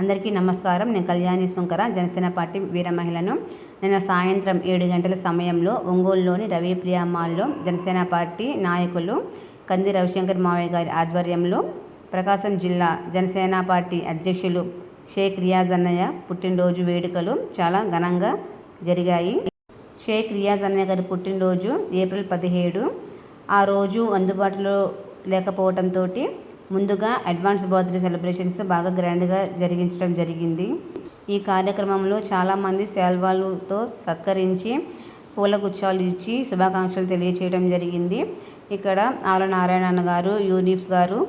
అందరికీ నమస్కారం. నేను కళ్యాణి సుంకర జనసేన పార్టీ వీర మహిళను నిన్న సాయంత్రం ఏడు గంటల సమయంలో ఒంగోలులోని రవిప్రియ మాల్లో జనసేన పార్టీ నాయకులు కంది రవిశంకర్ మావయ్య గారి ఆధ్వర్యంలో ప్రకాశం జిల్లా జనసేన పార్టీ అధ్యక్షులు షేక్ రియాజ్ అన్నయ్య పుట్టినరోజు వేడుకలు చాలా ఘనంగా జరిగాయి. షేక్ రియాజ్ అన్నయ్య గారి పుట్టినరోజు ఏప్రిల్ పదిహేడు. ఆ రోజు అందుబాటులో లేకపోవడంతో ముందుగా అడ్వాన్స్ బర్త్డే సెలబ్రేషన్స్ బాగా గ్రాండ్గా జరిగించడం జరిగింది. ఈ కార్యక్రమంలో చాలామంది సేల్వాలతో సత్కరించి పూల గుచ్చాలు ఇచ్చి శుభాకాంక్షలు తెలియచేయడం జరిగింది. ఇక్కడ ఆల నారాయణ గారు యూనిఫ్ గారు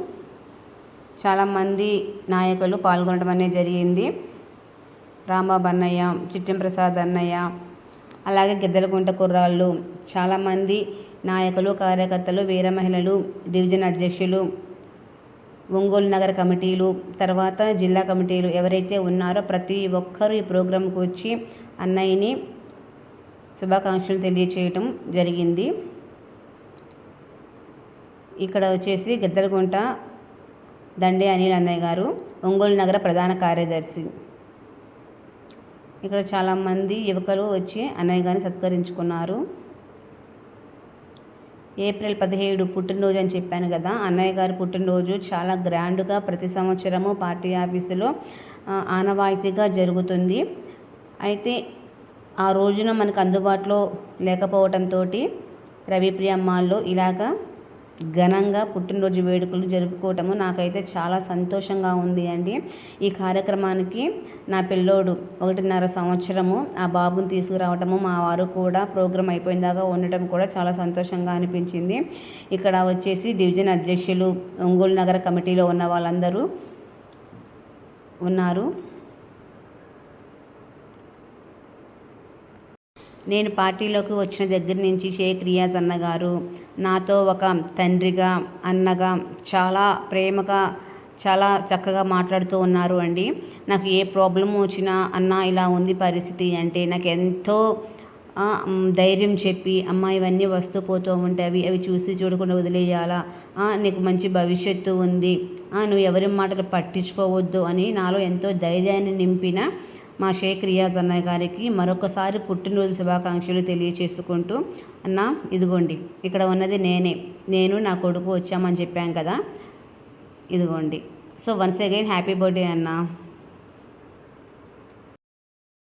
చాలామంది నాయకులు పాల్గొనడం అనేది జరిగింది. రాంబాబు అన్నయ్య చిట్టెం ప్రసాద్ అన్నయ్య అలాగే గిద్దలకుంట కుర్రాళ్ళు చాలామంది నాయకులు కార్యకర్తలు వీర మహిళలు డివిజన్ అధ్యక్షులు ఒంగోలు నగర కమిటీలు తర్వాత జిల్లా కమిటీలు ఎవరైతే ఉన్నారో ప్రతి ఒక్కరూ ఈ ప్రోగ్రాంకి వచ్చి అన్నయ్యని శుభాకాంక్షలు తెలియచేయటం జరిగింది. ఇక్కడ వచ్చేసి గిద్దలగుంట దండే అనిల్ అన్నయ్య గారు ఒంగోలు నగర ప్రధాన కార్యదర్శి. ఇక్కడ చాలామంది యువకులు వచ్చి అన్నయ్య గారిని సత్కరించుకున్నారు. ఏప్రిల్ పదిహేడు పుట్టినరోజు అని చెప్పాను కదా. అన్నయ్య గారి పుట్టినరోజు చాలా గ్రాండ్గా ప్రతి సంవత్సరము పార్టీ ఆఫీసులో ఆనవాయితీగా జరుగుతుంది. అయితే ఆ రోజున మనకు అందుబాటులో లేకపోవడంతో రవిప్రియ మాల్లో ఇలాగా ఘనంగా పుట్టినరోజు వేడుకలు జరుపుకోవటము నాకైతే చాలా సంతోషంగా ఉంది అండి. ఈ కార్యక్రమానికి నా పిల్లోడు ఒకటిన్నర సంవత్సరము ఆ బాబుని తీసుకురావటము మా వారు కూడా ప్రోగ్రాం అయిపోయిన దాకా ఉండటం కూడా చాలా సంతోషంగా అనిపించింది. ఇక్కడ వచ్చేసి డివిజన్ అధ్యక్షులు ఒంగోలు నగర కమిటీలో ఉన్న వాళ్ళందరూ ఉన్నారు. నేను పార్టీలోకి వచ్చిన దగ్గర నుంచి షేక్ రియాజ్ అన్నగారు నాతో ఒక తండ్రిగా అన్నగా చాలా ప్రేమగా చాలా చక్కగా మాట్లాడుతూ ఉన్నారు అండి. నాకు ఏ ప్రాబ్లం వచ్చినా అన్న ఇలా ఉంది పరిస్థితి అంటే నాకు ఎంతో ధైర్యం చెప్పి అమ్మ ఇవన్నీ వస్తూ పోతూ ఉంటాయి అవి అవి చూసి చూడకుండా వదిలేయాలా? నీకు మంచి భవిష్యత్తు ఉంది. నువ్వు ఎవరి మాటలు పట్టించుకోవద్దు అని నాలో ఎంతో ధైర్యాన్ని నింపిన మా షేక్ రియాజ్ అన్నయ్య గారికి మరొకసారి పుట్టినరోజు శుభాకాంక్షలు తెలియచేసుకుంటూ అన్న ఇదిగోండి ఇక్కడ ఉన్నది నేనే. నేను నా కొడుకు వచ్చామని చెప్పాం కదా. ఇదిగోండి. So once again happy birthday అన్నా.